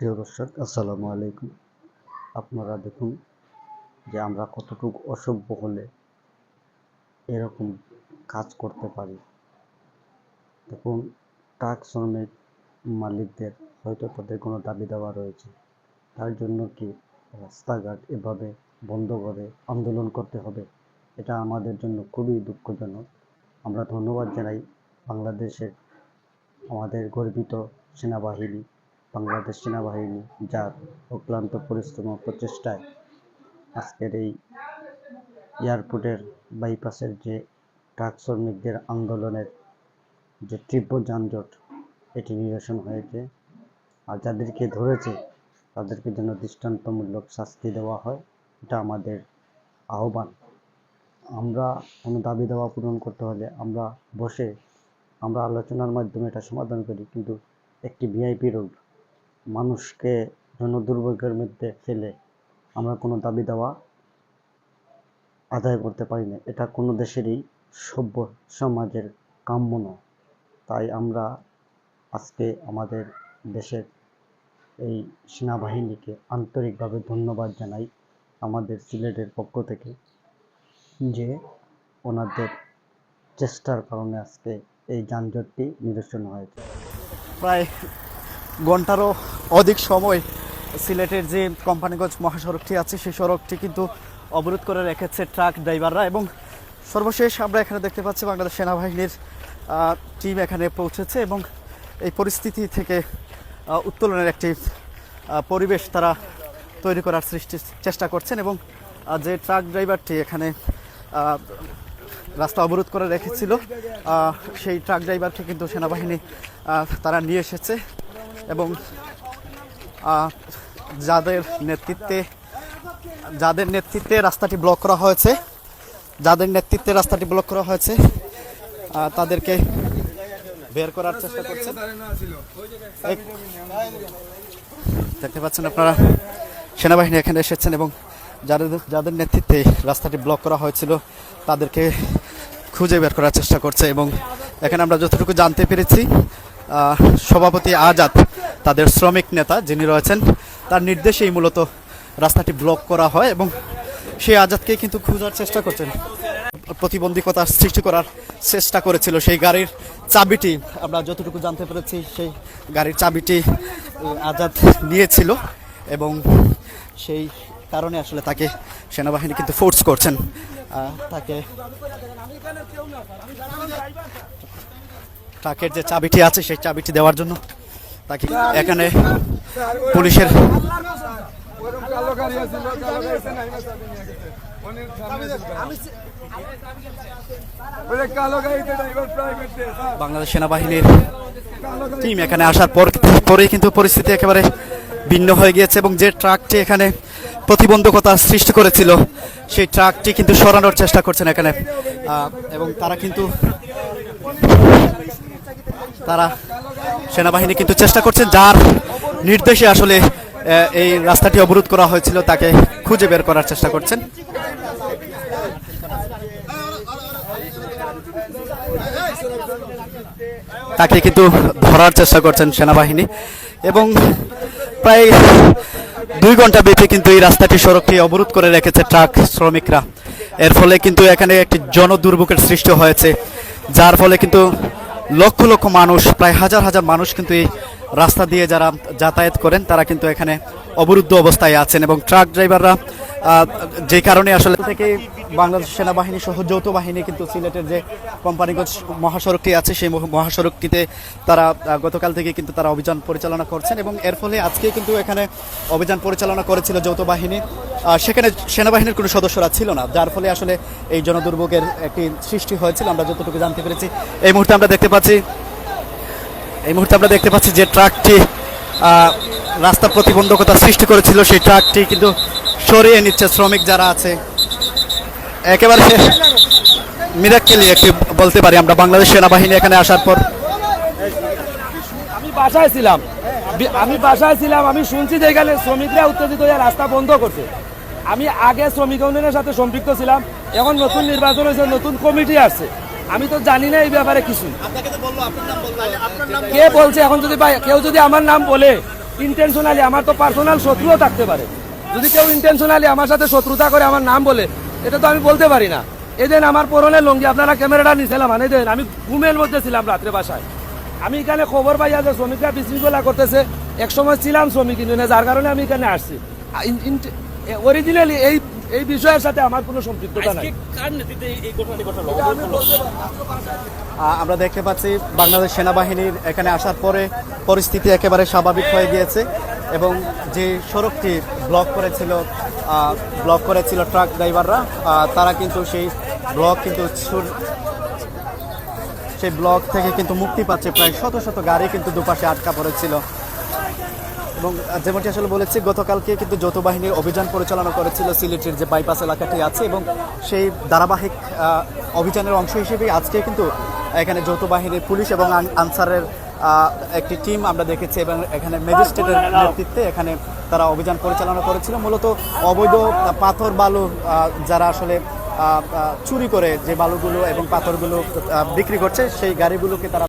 প্রিয় দর্শক, আসসালামু আলাইকুম। আপনারা দেখুন যে আমরা কতটুকু অসভ্য হলে এরকম কাজ করতে পারি। দেখুন, ট্রাক শ্রমিক মালিকদের হয়তো তাদের কোনো দাবি দেওয়া রয়েছে। তার জন্য কি রাস্তাঘাট এভাবে বন্ধ করে আন্দোলন করতে হবে? এটা আমাদের জন্য খুবই দুঃখজনক। আমরা ধন্যবাদ জানাই বাংলাদেশের আমাদের গর্বিত সেনাবাহিনী বাংলাদেশ সেনাবাহিনী যার অক্লান্ত পরিশ্রম ও প্রচেষ্টায় আজকের এই এয়ারপোর্টের বাইপাসের যে ট্রাক শ্রমিকদের আন্দোলনের যে তীব্র যানজট, এটি নিরসন হয়েছে আর যাদেরকে ধরেছে, তাদেরকে যেন দৃষ্টান্তমূলক শাস্তি দেওয়া হয়, এটা আমাদের আহ্বান। আমরা কোনো দাবি দেওয়া পূরণ করতে হলে আমরা বসে আমরা আলোচনার মাধ্যমে এটা সমাধান করি, কিন্তু একটি ভিআইপি রোড মানুষকে জনদুর্ভোগের মধ্যে ফেলে আমরা কোনো দাবি দেওয়া আদায় করতে পারি না। এটা কোনো দেশেরই সভ্য সমাজের কাম্য নয়। তাই আমরা আজকে আমাদের দেশের এই সেনাবাহিনীকে আন্তরিকভাবে ধন্যবাদ জানাই আমাদের সিলেটের পক্ষ থেকে যে ওনাদের চেষ্টার কারণে আজকে এই যানজটটি নিরসন হয়েছে। প্রায় ঘন্টারও অধিক সময় সিলেটের যে কোম্পানিগঞ্জ মহাসড়কটি আছে, সেই সড়কটি কিন্তু অবরোধ করে রেখেছে ট্রাক ড্রাইভাররা এবং সর্বশেষ আমরা এখানে দেখতে পাচ্ছি বাংলাদেশ সেনাবাহিনীর টিম এখানে পৌঁছেছে এবং এই পরিস্থিতি থেকে উত্তোলনের একটি পরিবেশ তারা তৈরি করার সৃষ্টির চেষ্টা করছেন এবং যে ট্রাক ড্রাইভারটি এখানে রাস্তা অবরোধ করে রেখেছিল সেই ট্রাক ড্রাইভারকে কিন্তু সেনাবাহিনী তারা নিয়ে এসেছে। এবং যাদের নেতৃত্বে যাদের নেতৃত্বে রাস্তাটি ব্লক করা হয়েছে, যাদের নেতৃত্বে রাস্তাটি ব্লক করা হয়েছে তাদেরকে বের করার চেষ্টা করছেন দেখতে পাচ্ছেন আপনারা, সেনাবাহিনী এখানে এসেছেন এবং যাদের যাদের নেতৃত্বে রাস্তাটি ব্লক করা হয়েছিল, তাদেরকে খুঁজে বের করার চেষ্টা করছে এবং এখানে আমরা যতটুকু জানতে পেরেছি সভাপতি আজাদ, তাদের শ্রমিক নেতা যিনি রয়েছেন, তার নির্দেশেই মূলত রাস্তাটি ব্লক করা হয় এবং সেই আজাদকে কিন্তু খোঁজার চেষ্টা করছেন। প্রতিবন্ধকতা সৃষ্টি করার চেষ্টা করেছিল সেই গাড়ির চাবিটি। আমরা যতটুকু জানতে পেরেছি, সেই গাড়ির চাবিটি আজাদ নিয়েছিল এবং সেই কারণে আসলে তাকে সেনাবাহিনী কিন্তু ফোর্স করছেন। তাকে ট্রাকের যে চাবিটি আছে, সেই চাবিটি দেওয়ার জন্য তাকে এখানে পুলিশের বাংলাদেশ সেনাবাহিনীর টিম এখানে আসার পর পরেই কিন্তু পরিস্থিতি একেবারে ভিন্ন হয়ে গিয়েছে এবং যে ট্রাকটি এখানে প্রতিবন্ধকতা সৃষ্টি করেছিল, সেই ট্রাকটি কিন্তু সরানোর চেষ্টা করছেন এখানে। এবং তারা কিন্তু তারা সেনাবাহিনী কিন্তু চেষ্টা করছেন যার নির্দেশে আসলে এই রাস্তাটি অবরোধ করা হয়েছিল, তাকে খুঁজে বের করার চেষ্টা করছেন। তাকে কিন্তু ধরার চেষ্টা করছেন সেনাবাহিনী। এবং প্রায় দুই ঘণ্টা ব্যাপী কিন্তু এই রাস্তাটি সড়কটি অবরোধ করে রেখেছে ট্রাক শ্রমিকরা। এর ফলে কিন্তু এখানে একটি জনদুর্ভোগের সৃষ্টি হয়েছে, যার ফলে কিন্তু লক্ষ লক্ষ মানুষ, প্রায় হাজার হাজার মানুষ কিন্তু এই রাস্তা দিয়ে যারা যাতায়াত করেন, তারা কিন্তু এখানে অবরুদ্ধ অবস্থায় আছেন এবং ট্রাক ড্রাইভাররা যে কারণে আসলে থেকে বাংলাদেশ সেনাবাহিনী সহ যৌথ বাহিনী কিন্তু সিলেটের যে কোম্পানিগঞ্জ মহাসড়কটি আছে, সেই মহাসড়কটিতে তারা গতকাল থেকে কিন্তু তারা অভিযান পরিচালনা করছেন এবং এর ফলে আজকে কিন্তু এখানে অভিযান পরিচালনা করেছিল যৌথ বাহিনী। সেখানে সেনাবাহিনীর কোনো সদস্যরা ছিল না, যার ফলে আসলে এই জনদুর্ভোগের একটি সৃষ্টি হয়েছিল। আমরা যতটুকু জানতে পেরেছি, এই মুহূর্তে আমরা দেখতে পাচ্ছি, এই মুহূর্তে আমরা দেখতে পাচ্ছি যে ট্রাকটি রাস্তা প্রতিবন্ধকতা সৃষ্টি করেছিল। সেই ট্রাকটি কিন্তু সরিয়ে নিচ্ছে শ্রমিক যারা আছে। একেবারে মিরাক্কেলি একটি বলতে পারি আমরা বাংলাদেশ সেনাবাহিনী এখানে আসার পর। আমি বাসায় ছিলাম। আমি বাসায় ছিলাম, আমি শুনছি যে এখানে শ্রমিকরা উত্তেজিত হয়ে রাস্তা বন্ধ করছে। আমি আগে শ্রমিক ইউনিয়নের সাথে সম্পৃক্ত ছিলাম, এখন নতুন নির্বাচন হয়েছে, নতুন কমিটি আসছে। আমি তো জানি না এই ব্যাপারে কিছু। কে বলছে? এখন যদি কেউ যদি আমার নাম বলে ইন্টেনশনালি আমার তো পার্সোনাল শত্রুও থাকতে পারে। যদি কেউ ইন্টেনশনালি আমার সাথে শত্রুতা করে আমার নাম বলে এটা তো আমি বলতে পারি না। এদিন আমার পরনের লঙ্গি আপনারা ক্যামেরাটা নিছিলাম মানে দেন আমি ঘুমের মধ্যে ছিলাম রাত্রে বাসায়। আমি এখানে খবর পাইয়া যে শ্রমিকরা বিশৃঙ্খলা করতেছে। এক সময় ছিলাম শ্রমিক ইউনিয়নে যার কারণে আমি এখানে আসছি। অরিজিনালি এই এই বিষয়ের সাথে আমার কোনো সম্পৃক্ততা নাই। আমরা দেখতে পাচ্ছি বাংলাদেশ সেনাবাহিনীর এখানে আসার পরে পরিস্থিতি একেবারে স্বাভাবিক হয়ে গিয়েছে। এবং যে সড়কটি ব্লক করেছিল ব্লক করেছিল ট্রাক ড্রাইভাররা তারা কিন্তু সেই ব্লক কিন্তু সেই ব্লক থেকে কিন্তু মুক্তি পাচ্ছে। প্রায় শত শত গাড়ি কিন্তু দুপাশে আটকা পড়েছিল। এবং যেমনটি আসলে বলেছি, গতকালকে কিন্তু যৌথ বাহিনীর অভিযান পরিচালনা করেছিল সিলেটের যে বাইপাস এলাকাটি আছে এবং সেই ধারাবাহিক অভিযানের অংশ হিসেবে আজকে কিন্তু এখানে যৌথ বাহিনীর পুলিশ এবং আনসারের একটি টিম আমরা দেখেছি এবং এখানে ম্যাজিস্ট্রেটের নেতৃত্বে এখানে তারা অভিযান পরিচালনা করেছিল। মূলত অবৈধ পাথর, বালু যারা আসলে চুরি করে যে বালুগুলো এবং পাথরগুলো বিক্রি করছে, সেই গাড়িগুলোকে তারা